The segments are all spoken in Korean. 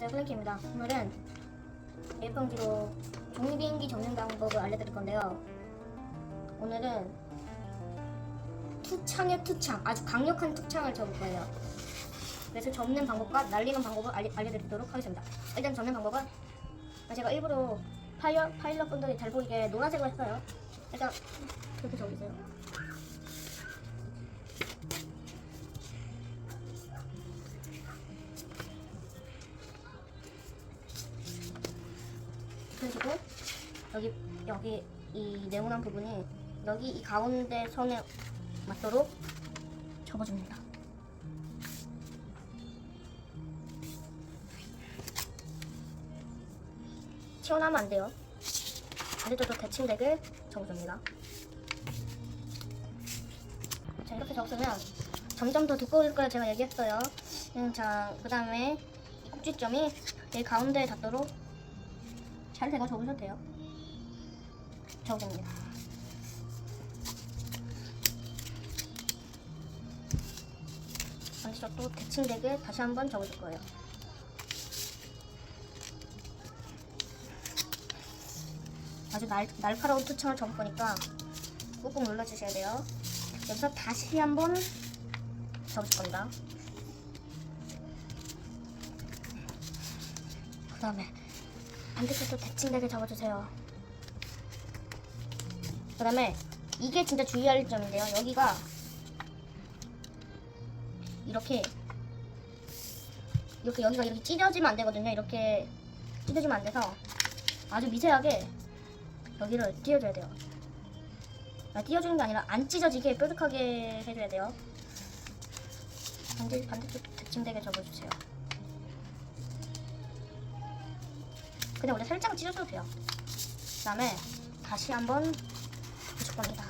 안녕하세요 플랭키입니다. 오늘은 일평지로 종이비행기 접는 방법을 알려드릴 건데요. 오늘은 투창의 투창, 아주 강력한 투창을 접을 거예요. 그래서 접는 방법과 날리는 방법을 알려, 알려드리도록 하겠습니다. 일단 접는 방법은 제가 일부러 파일럿, 파일럿 분들이 잘 보이게 노란색으로 했어요. 일단 그렇게 접으세요. 여기 여기 이 네모난 부분이 여기 이 가운데 선에 맞도록 접어줍니다. 튀어나오면 안 돼요. 반대쪽도 대칭되게 접어줍니다. 자 이렇게 접으면 점점 더 두꺼울 걸 제가 얘기했어요. 음, 자 그 다음에 이 꼭지점이 이 가운데에 닿도록 잘 대고 접으셔도 돼요. 접어줍니다. 반대쪽도 대칭 되게 다시 한번 접어줄 거예요. 아주 날, 날카로운 투창을 접을 거니까 꾹꾹 눌러주셔야 돼요. 여기서 다시 한번 접을 겁니다. 그 다음에 반대쪽도 대칭되게 접어주세요. 그 다음에 이게 진짜 주의할 점인데요. 여기가 이렇게 이렇게 여기가 이렇게 찢어지면 안 되거든요. 이렇게 찢어지면 안 돼서 아주 미세하게 여기를 띄워줘야 돼요. 아, 띄워주는 게 아니라 안 찢어지게 뾰족하게 해줘야 돼요. 반대, 반대쪽 대칭되게 접어주세요. 그냥 원래 살짝 찢어줘도 돼요. 그 다음에 다시 한번 겁니다.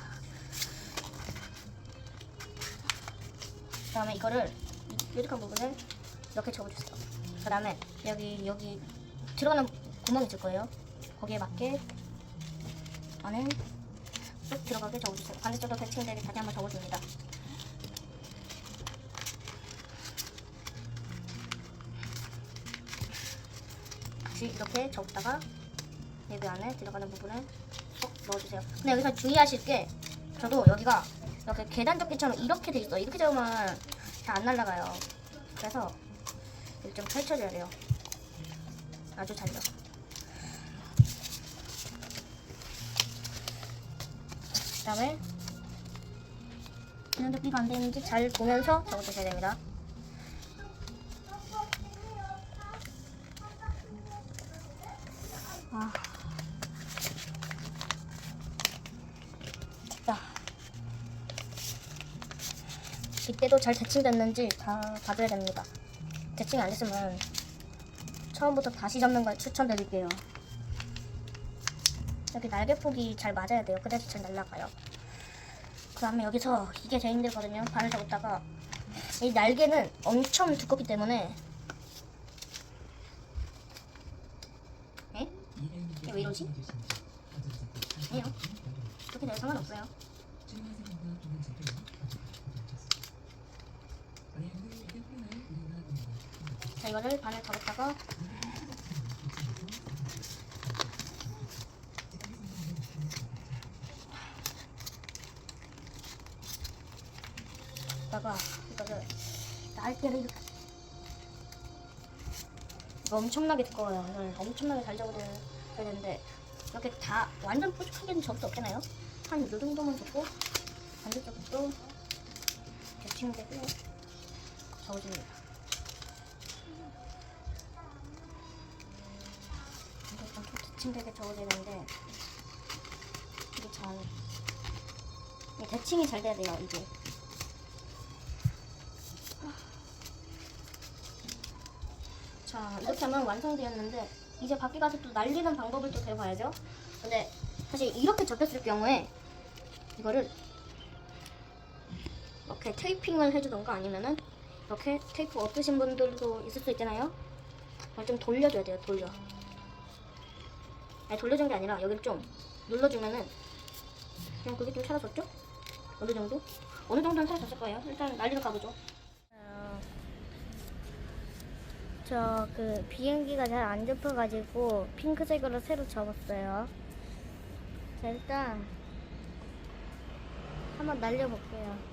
그 다음에 이거를 이 뾰족한 부분을 이렇게 접어주세요. 그 다음에 여기 여기 들어가는 구멍이 있을 거예요. 거기에 맞게 안에 쏙 들어가게 접어주세요. 반대쪽도 대칭되게 다시 한번 접어줍니다. 이렇게 접다가 여기 안에 들어가는 부분을 쏙 넣어주세요. 근데 여기서 주의하실 게 저도 여기가 이렇게 계단 접기처럼 이렇게 돼 있어. 이렇게 잡으면 잘 안 날아가요. 그래서 이렇게 좀 펼쳐줘야 돼요. 아주 잘요. 그다음에 계단 접기가 안 되는지 잘 보면서 적어주셔야 됩니다. 아. 자. 이때도 잘 대칭됐는지 다 봐줘야 됩니다. 대칭이 안 됐으면 처음부터 다시 접는 걸 추천드릴게요. 여기 날개 폭이 잘 맞아야 돼요. 그래서 잘 날아가요. 그 다음에 여기서 이게 제일 힘들거든요. 발을 잡았다가 이 날개는 엄청 두껍기 때문에 에? 왜 이러지? 아니요. 그렇게 돼도 상관없어요. 자, 이거를 반을 접었다가 다가 이거를 날개를 이렇게 이거 엄청나게 두꺼워요. 이걸 엄청나게 잘 접어야 되는데 이렇게 다 완전 뾰족하게는 접을 수 없잖아요. 한 이 정도만 접고 반대쪽도 대칭되고 접어줍니다. 대칭되게 접어줘야 되는데 이게 잘 대칭이 잘 돼야 돼요. 이게. 자 이렇게 하면 완성되었는데 이제 밖에 가서 또 날리는 방법을 또 배워봐야죠. 근데 사실 이렇게 접혔을 경우에 이거를 이렇게 테이핑을 해주던가 아니면은 이렇게 테이프 없으신 분들도 있을 수 있잖아요. 좀 돌려줘야 돼요 돌려 아니 돌려준 게 아니라 여기를 좀 눌러주면은 그냥 그게 좀 사라졌죠? 어느 정도? 어느 정도는 사라졌을 거예요 일단 날리러 가보죠 저 그 비행기가 잘 안 접혀가지고 핑크색으로 새로 접었어요. 자 일단 한번 날려볼게요.